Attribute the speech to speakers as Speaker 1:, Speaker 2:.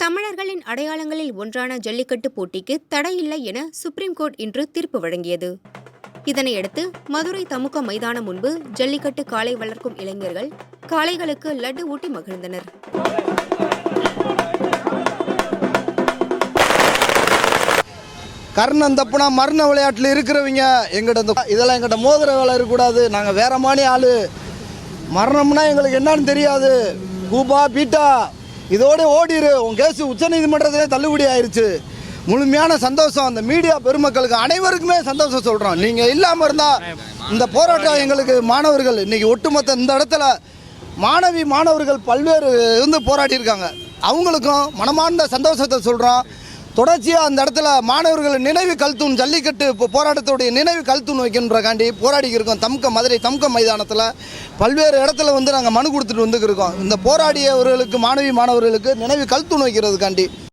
Speaker 1: தமிழர்களின் அடையாளங்களில் ஒன்றான ஜல்லிக்கட்டு போட்டிக்கு தடையில்லை என சுப்ரீம் கோர்ட் இன்று தீர்ப்பு வழங்கியது. இதனையடுத்து மதுரை தமுக மைதானம் முன்பு ஜல்லிக்கட்டு காளை வளர்க்கும் இளைஞர்கள் காளைகளுக்கு லட்டு ஊட்டி மகிழ்ந்தனர்.
Speaker 2: கர்ணன் தப்புனா மரண விளையாட்டில் இருக்கிறவங்க எங்கிட்ட இதெல்லாம் எங்கிட்ட மோதிர வேலை இருக்கக்கூடாது. நாங்கள் வேற மாதிரி ஆள். மரணம்னா எங்களுக்கு என்னன்னு தெரியாது. கூபா பீட்டா. இதோட ஓடிரு. உன் கேஸு உச்சநீதிமன்றத்திலே தள்ளுபடி ஆயிருச்சு. முழுமையான சந்தோஷம். அந்த மீடியா பெருமக்களுக்கு அனைவருக்குமே சந்தோஷம் சொல்கிறோம் நீங்கள் இல்லாமல் இருந்தால் இந்த போராட்டம் எங்களுக்கு மாணவர்கள் இன்றைக்கி ஒட்டுமொத்த இந்த இடத்துல மாணவி மாணவர்கள் பல்வேறு இருந்து போராட்டியிருக்காங்க அவங்களுக்கும் மனமார்ந்த சந்தோஷத்தை சொல்கிறோம் தொடர்ச்சியாக அந்த இடத்துல மாணவர்கள் நினைவு கல்தூண் ஜல்லிக்கட்டு இப்போ போராட்டத்துடைய நினைவு கல்தூண் வைக்கணுன்றக்காண்டி போராடி இருக்கோம். தம்க மதுரை தம்க மைதானத்தில் பல்வேறு இடத்துல வந்து நாங்கள் மனு கொடுத்துட்டு வந்துக்கிருக்கோம் இந்த போராடியவர்களுக்கு மாணவி மாணவர்களுக்கு நினைவு கல்தூண் வைக்கிறதுக்காண்டி